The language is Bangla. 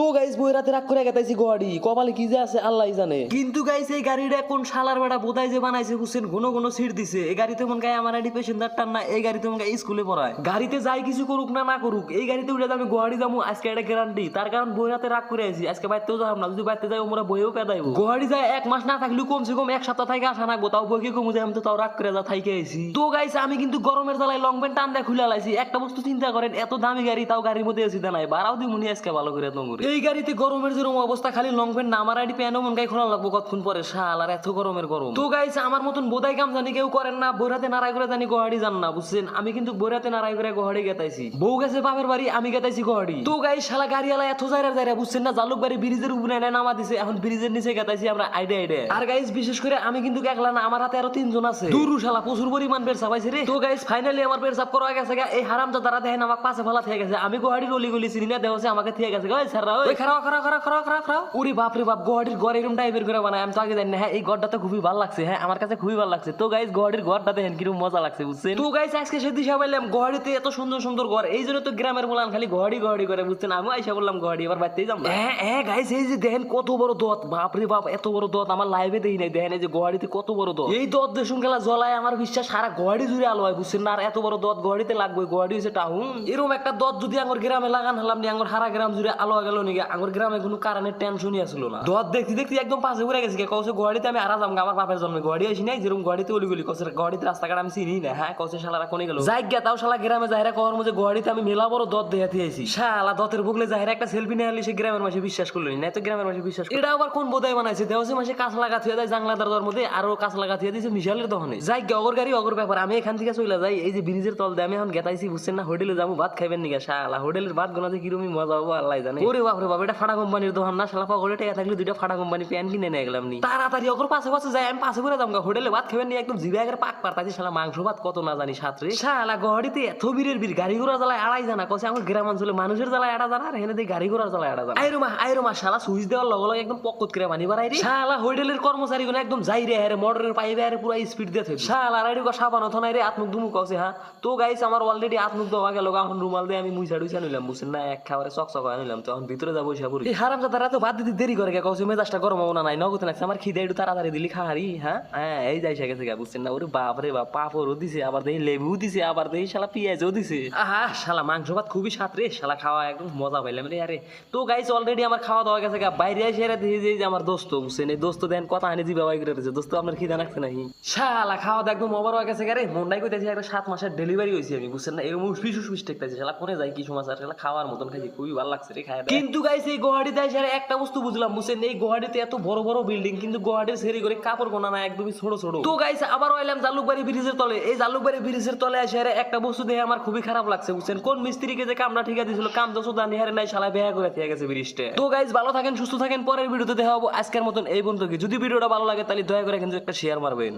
তো গাইস বই রাতে রাগ করে গেতাইছি গোহাড়ি কপালে কি যে আছে, আল্লাহ জানে। কিন্তু গাইস এই গাড়িটা কোন শালার বেড়া বোধাই যে বানাইছে বুঝছেন ঘন ঘন সিট দিছে। এই গাড়িতে মন গায়ে আমার আইডি পেশেন্টার টান না এই গাড়িতে মন গায়ে স্কুলে পড়ায়। গাড়িতে যাই কিছু করুক না না করুক, এই গাড়িতে উঠে আমি গুয়াহাটি যাব, আজকে একটা গ্যারান্টি তার কারণ বই রাতে রাগ করে আছি আজকে বাইতেও যাব না, যদি বাইতে যাই ওমরা বইও পেদাইব। গুয়াহাটি যায় এক মাস না থাকলেও কমসে কম এক সপ্তাহ থেকে আসা নাকবো, তাও বইকে কমু যাই আমি তো তাও রাগ করে যা থাইকে আইছি। তো গাইস আমি কিন্তু গরমের জ্বালায় লং প্যান্ট টান দিয়ে খুলে লাইছি একটা বস্তু চিন্তা করেন, এত দামি গাড়ি তাও গাড়ির মধ্যে এসি নাই বাড়াও দি মুনি আজকে ভালো করে তোমার। এই গাড়িতে গরমের যেরকম অবস্থা, খালি লং প্যান্ট না আমার আইডি প্যান্টও মন গায়ে খোলা লাগবো কতক্ষণ পরে। শাল, আর এত গরমের গরম। তো গাইস আমার মতন বোধাই কাম জানি কেউ করেন না বইরাতে নারাই করে জানি গোহাড়ি যান না, বুঝছেন? আমি কিন্তু বইরাতে নারাই করে গোহাড়ি গেতাইছি। বউ গেছে বাপের বাড়ি, আমি গেতাইছি গোহাড়ি। তো গাইস শালা গাড়িওয়ালা এত জায়গা জায়গা বুঝছেন না? জালুক বাড়ি ব্রিজের উপরে এনে নামা দিছে, এখন ব্রিজের নিচে গেতাইছি আমরা, আইডে আইডে। আর গাইস বিশেষ করে আমি কিন্তু একলা না, আমার হাতে আরও তিনজন আছে। দুরু শালা, প্রচুর পরিমাণ পেরসা পাইছে রে। তো গাইস ফাইনালি আমার পেরসাপ করা গেছে। এই হারাম দাদা দেখেন আমাকে পাশে ফেলা থেকে গেছে। আমি গোহাড়ির অলি গলি চিনি না দেওয়া আমাকে থেকে গেছে ওই স্যার ওই খারাপ খারাপ খারাপ খারাপ খারাপ খারাপ উরি বাপ রে বাপ গোহাড়ির ঘর এরকম টাইপের করে বানায়। আমি তো আগে জানি না হ্যাঁ এই ঘরটা তো খুবই ভালো লাগছে হ্যাঁ আমার কাছে খুবই ভালো লাগছে। তো গাইস গোহাড়ির ঘরটা দেখেন কীরকম মজা লাগছে বুঝছেন? তো গাইস আজকে সে দিশা পাইলাম গোহাড়িতে এত সুন্দর সুন্দর ঘর। এই জন্য তো গ্রামের বলান খালি গড়ি গড়ি করে বুঝছেন? আমি আইসা বললাম গড়ি এবার বাড়তেই যাম হ্যাঁ হ্যাঁ এই যে দেখেন কত বড় দত বাপ রে বাপ এত বড় দত আমার লাইভে দেখি নাই। দেখেন এই যে গড়িতে কত বড় দত এই দত দেশুন গেলা জ্বলায় আমার বিশ্বাস সারা গড়ি জুড়ে আলো হয় বুঝছেন? না আর এত বড় দত গড়িতে লাগবে গড়ি হচ্ছে টাউন এরকম একটা দত যদি আমার গ্রামে লাগান হলাম নি আমার সারা গ্রাম জুড়ে আলো গেল নাকি? আমার গ্রামে কোনো কারণে টেনশনই আসলো না। দত দেখতে দেখতে একদম পাশে ঘুরে গেছে। কৌশে গড়িতে আমি আরা যাম আমার বাপের জন্মে। গড়ি আসি নাই, যেরকম গড়িতে অলি গলি। কৌশে গড়িতে রাস্তাঘাট আমি চিনি না। হ্যাঁ কৌশে শালারা কোনে গেল? যাই গিয়া তাও শালা গ্রামে যাহেরা কহর মধ্যে গড়িতে আমি মেলা বড় দত দেখাতে আইছি। শালা দতের বুকলে যাহেরা একটা সেলফি নিয়ে আনলি, সে গ্রামের মাসে বিশ্বাস করল না। তো গ্রামের মাসে বিশ্বাস এটা আবার কোন বোধাই বানাইছে? দেওয়াসে মাসে কাঁচ লাগা থিয়ে দেয় জাংলা দরজার মধ্যে আরও কাঁচ লাগা থিয়ে দিয়েছে মিশালের দহনে। যাই গিয়া অগর গাড়ি, অগর ব্যাপার, আমি এখান থেকে চলে যাই। এই যে ব্রিজের তল দিয়ে আমি এখন গেতাইছি, বুঝছেন না? হোটেলে যাব, ভাত খাইবেন নিগা শালা, হোটেলের ভাত গোনাতে কিরমি মজা হব আল্লাহ জানে। ওরে বাপরে বাপ এটা ফাটা কোম্পানির দোকান না শালা পাগলে টাকা থাকলে দুইটা ফাটা কোম্পানি প্যান কিনে নিয়ে গেলাম নি। তাড়াতাড়ি অগর পাশে পাশে যাই আমি পাশে করে যাব হোটেলে ভাত খাবেন নি একদম পাক পারতাছি শালা মাংস ভাত কত না জানি সাঁতরে শালা গহড়িতে এত বীরের বীর গাড়ি ঘোড়া জ্বালায় আড়াই জানা কসে আমার গ্রাম অঞ্চলে মানুষের জ্বালায় আড়া জানা আর হেনে দিয়ে গাড়ি ঘোড়ার জ্বালায় আড়া জানা। শালা সুইচ দেওয়ার লগে লগে একদম পকত করে মানি বাড়াই রে। শালা হোটেলের কর্মচারী গুলো একদম যাই রে হ্যাঁ মোটরের পাইবে আর পুরো স্পিড দিয়ে থাকে শালা রাইডি কো সাবান নাই রে আত্মুক দুমু কসে হ্যাঁ। তো গাইস আমার অলরেডি আত্মুক দেওয়া গেল এখন রুমাল দিয়ে আমি মুইসা ডুইসা নিলাম বুঝছেন না? এক খাবারে চক চক নিলাম তখন ভিতরে যাব পড়ি। এই হারাম জাদারা তো বাদ দিতে দেরি করে কসে মেজাজটা গরম হব না নাই। নগদ লাগছে। আমার খিদে একটু তাড়াতাড়ি দিলি খাহারি হ্যাঁ? হ্যাঁ এই যাই গেছে গা বুঝছেন না? ওরে বাপ রে বাপ পাপড়ও দিছে আবার দেখি লেবু দিছে আবার দেখি শালা পেঁয়াজও দিছে। আহা শালা মাংস ভাত খুবই স্বাদ রে। শালা খাওয়া একদম মজা পাইলাম রে আরে। তো গাইস অলরেডি আমার খাওয়া দাওয়া গেছে গা। বাইরে এসে এরা দেখি যে আমার দোস্ত বুঝছেন? এই দোস্ত দেন কথা আনি জিবা বাই করে রয়েছে দোস্ত আপনার খিদে লাগছে নাকি? শালা খাওয়া দাওয়া একদম ওভার হয়ে গেছে গা রে। মন্ডাই কইতেছি একটা সাত মাসের ডেলিভারি হয়েছে আমি বুঝছেন না? এরকম উসপিস উসপিস টেকতেছে। শালা কোনে যাই কিছু মাস আর শালা খাওয়ার মতন খাইছি খুবই ভালো লাগছে রে খায় কিন্তু গাইস এই গুয়াহাটিতে এসে একটা বস্তু বুঝলাম, বুঝছেন? এই গুয়াহাটিতে এত বড় বড় বিল্ডিং কিন্তু গুয়াহাটির সেরি করে কাপড় গোনা না, একদমই ছোট ছোট। তো গাইস আবার এলাম জালুকবাড়ি ব্রিজের তলে। এই জালুকবাড়ি ব্রিজের তলে এসে একটা বস্তু দেখে আমার খুবই খারাপ লাগছে, বুঝছেন? কোন মিস্ত্রিকে যে কামটা ঠিকা দিয়েছিল কাম তো সুদা নিহারে নাই শালা বেয়া করে থেকে গেছে ব্রিজটা। তো গাইস ভালো থাকেন, সুস্থ থাকেন, পরের ভিডিওতে দেখা হব। আজকের মতন এই বন্ধুকে যদি ভিডিওটা ভালো লাগে, তাহলে দয়া করে কিন্তু একটা শেয়ার মারবেন।